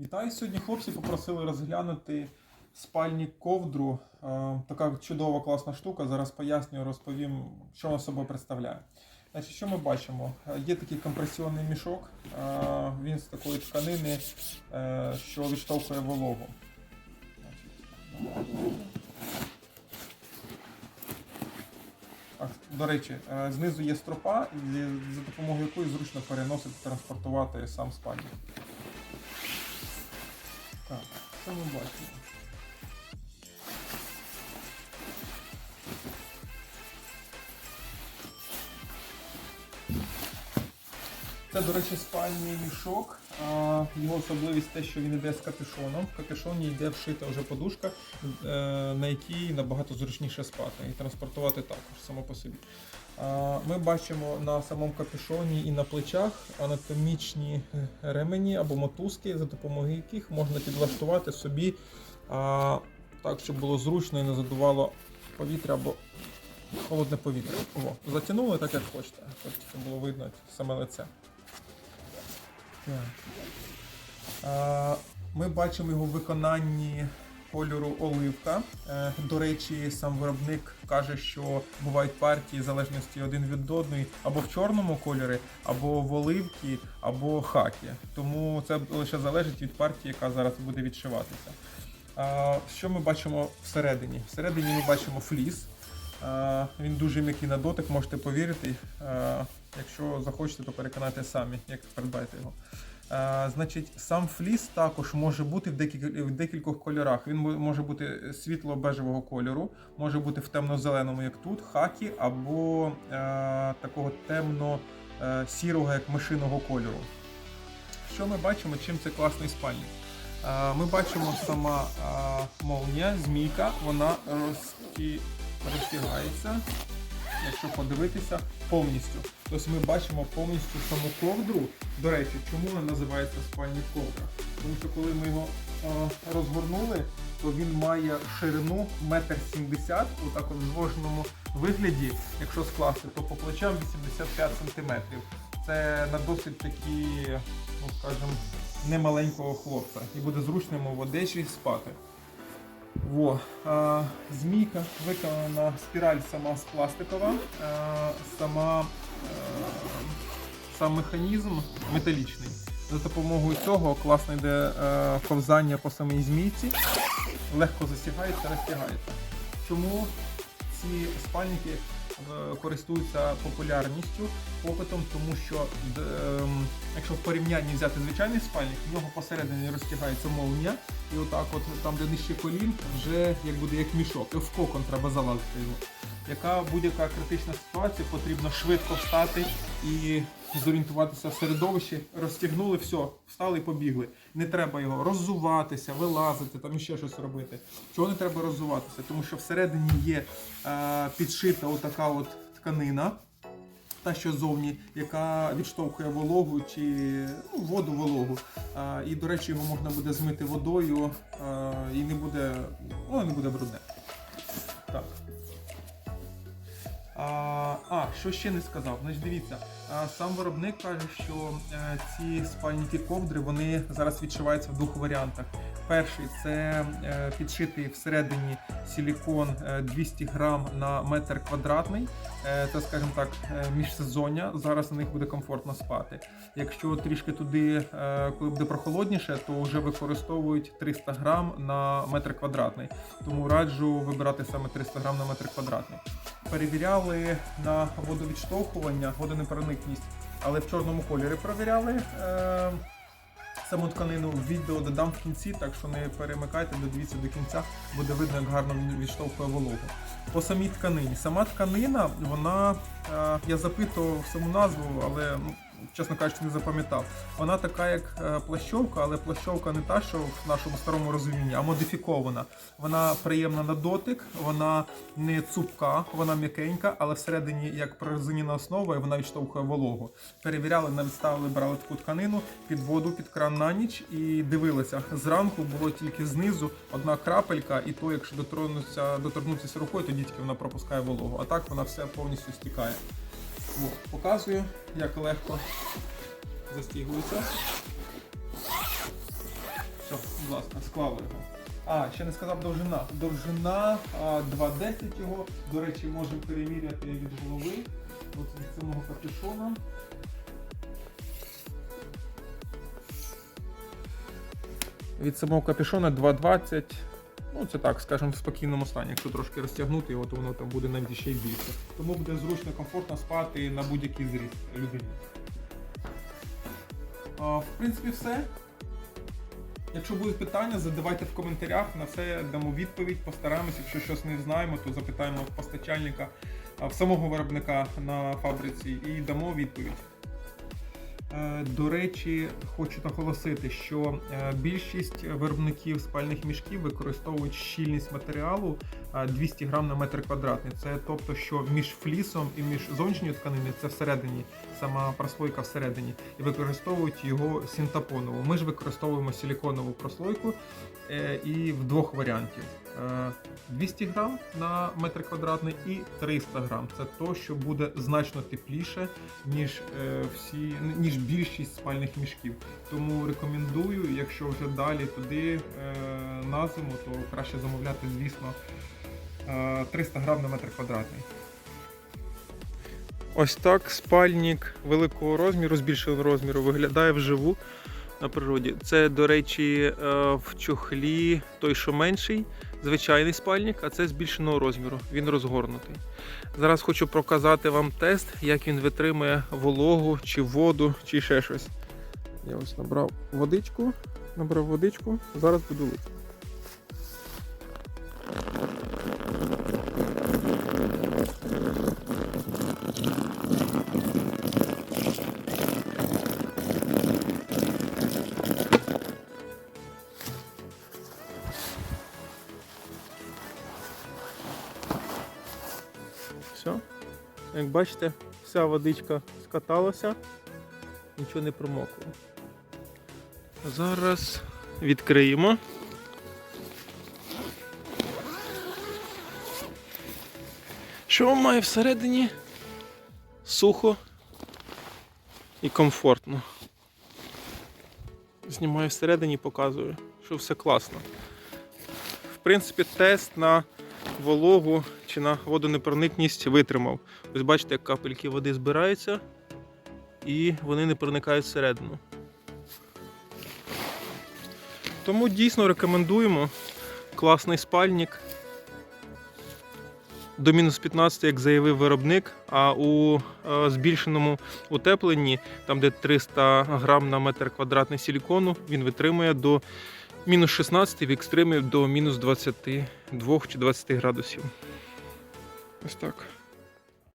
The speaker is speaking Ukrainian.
Вітаю! Сьогодні хлопці попросили розглянути спальні ковдру. Е, Така чудова класна штука. Зараз поясню, розповім, що вона собою представляє. Значить, що ми бачимо? Е, Є такий компресійний мішок. е, Він з такої тканини, що відштовхує вологу. До речі, знизу є стропа, за допомогою якої зручно переносити, транспортувати сам спальник. Ми бачимо? Це, до речі, спальний мішок. Його особливість те, що він йде з капюшоном. В капюшоні йде вшита вже подушка, е, на якій набагато зручніше спати і транспортувати також само по собі. Ми бачимо на самому капюшоні і на плечах анатомічні ремені або мотузки, за допомогою яких можна підлаштувати собі так, щоб було зручно і не задувало повітря або холодне повітря. О, затягнули так, як хочете, щоб було видно саме лице. Так. Ми бачимо його в виконанні кольору оливка. Е, До речі, сам виробник каже, що бувають партії в залежності один від одної або в чорному кольорі, або в оливці, або хакі. Тому це лише залежить від партії, яка зараз буде відшиватися. Що ми бачимо всередині? Всередині ми бачимо фліс. А, Він дуже м'який на дотик, можете повірити. Якщо захочете, то переконайте самі, як придбаєте його. Значить, сам фліс також може бути в декількох, кольорах. Він може бути світло-бежевого кольору, може бути в темно-зеленому, як тут, хакі, або е, такого темно-сірого, як мишиного кольору. Що ми бачимо, чим це класний спальник? Е, Ми бачимо сама е, молнія, змійка, вона розті... розтягається, якщо подивитися, повністю. Тобто ми бачимо повністю саму ковдру. До речі, чому вона називається спальник ковдра? Тому що коли ми його е, розгорнули, то він має ширину 1,70 м, отак от в зложеному вигляді, якщо скласти, то по плечам 85 см. Це на досить такі, ну скажімо, немаленького хлопця. І буде зручно йому в одежі спати. Во. А, змійка виконана спіраль сама з пластикова, а, сама, а, сам механізм металічний. За допомогою цього класно йде а, ковзання по самій змійці, легко засягається, розтягається. Чому ці спальники е, користуються популярністю, попитом, тому що ем, якщо в порівнянні взяти звичайний спальник, в нього посередині розтягається молнія, і отак, от там, де нижче колін, вже як буде як мішок, в кокон треба залазити його. Яка будь-яка критична ситуація, потрібно швидко встати і зорієнтуватися в середовищі, розтягнули, все, встали і побігли. Не треба його роззуватися, вилазити, там іще щось робити. Чого не треба роззуватися? Тому що всередині є е, підшита отака от тканина, та що зовні, яка відштовхує вологу чи ну, воду вологу. А, і, до речі, його можна буде змити водою а, і не буде, ну, не буде брудне. А, що ще не сказав? Значить, дивіться, сам виробник каже, що е, ці спальники ковдри вони зараз відшиваються в двох варіантах. Перший це е, підшитий всередині силікон е, 200 грам на метр квадратний. Е, Це, скажімо так, е, міжсезоння. Зараз на них буде комфортно спати. Якщо трішки туди, е, коли буде прохолодніше, то вже використовують 300 грам на метр квадратний. Тому раджу вибирати саме 300 грам на метр квадратний. Перевіряли на водовідштовхування, водонепроникність, але в чорному кольорі перевіряли. Саму тканину в відео додам в кінці, так що не перемикайте, додивіться до кінця, буде видно, як гарно він відштовхує вологу. По самій тканині. Сама тканина, вона, е, я запитував саму назву, але, ну, чесно кажучи, не запам'ятав. Вона така, як е, плащовка, але плащовка не та, що в нашому старому розумінні, а модифікована. Вона приємна на дотик, вона не цупка, вона м'якенька, але всередині як прорезиніна основа, і вона відштовхує вологу. Перевіряли, навіть ставили, брали таку тканину під воду, під кран на ніч і дивилися. Зранку було тільки знизу одна крапелька, і то, якщо доторкнутися, рукою, тоді тільки вона пропускає вологу. А так вона все повністю стікає. О, показую, як легко застігується. будь ласка, склали його. А, ще не сказав довжина. Довжина 2,10 його. До речі, можемо переміряти від голови. От від самого капюшона. Від самого капюшона 2,20. Ну, це так, скажімо, в спокійному стані. Якщо трошки розтягнути його, то воно там буде навіть ще й більше. Тому буде зручно, комфортно спати на будь-який зріст людині. В принципі, все. Якщо будуть питання, задавайте в коментарях, на все дамо відповідь, постараємося. Якщо щось не знаємо, то запитаємо в постачальника, в самого виробника на фабриці і дамо відповідь. Е, До речі, хочу наголосити, що е, більшість виробників спальних мішків використовують щільність матеріалу е, 200 грам на метр квадратний. Це тобто, що між флісом і між зовнішньою тканиною це всередині, сама прослойка всередині, і використовують його синтапонову. Ми ж використовуємо силіконову прослойку е, і в двох варіантів. Е, 200 грам на метр квадратний і 300 грам. Це то, що буде значно тепліше, ніж е, всі, ніж більшість спальних мішків. Тому рекомендую, якщо вже далі туди е, на зиму, то краще замовляти, звісно, е, 300 грам на метр квадратний. Ось так спальник великого розміру, збільшеного розміру, виглядає вживу на природі. Це, до речі, е, в чохлі той, що менший, звичайний спальник, а це збільшеного розміру. Він розгорнутий. Зараз хочу показати вам тест, як він витримує вологу чи воду, чи ще щось. Я ось набрав водичку, набрав водичку, зараз буду лити. Все. Як бачите, вся водичка скаталася, нічого не промокло. Зараз відкриємо. Що має всередині? Сухо і комфортно. Знімаю всередині, показую, що все класно. В принципі, тест на вологу чи на водонепроникність витримав. Ось бачите, як капельки води збираються і вони не проникають всередину. Тому дійсно рекомендуємо класний спальник. До мінус 15, як заявив виробник, а у е, збільшеному утепленні, там де 300 грам на метр квадратний силікону, він витримує до мінус 16 в екстремі до мінус 22 чи 20 градусів. Ось так.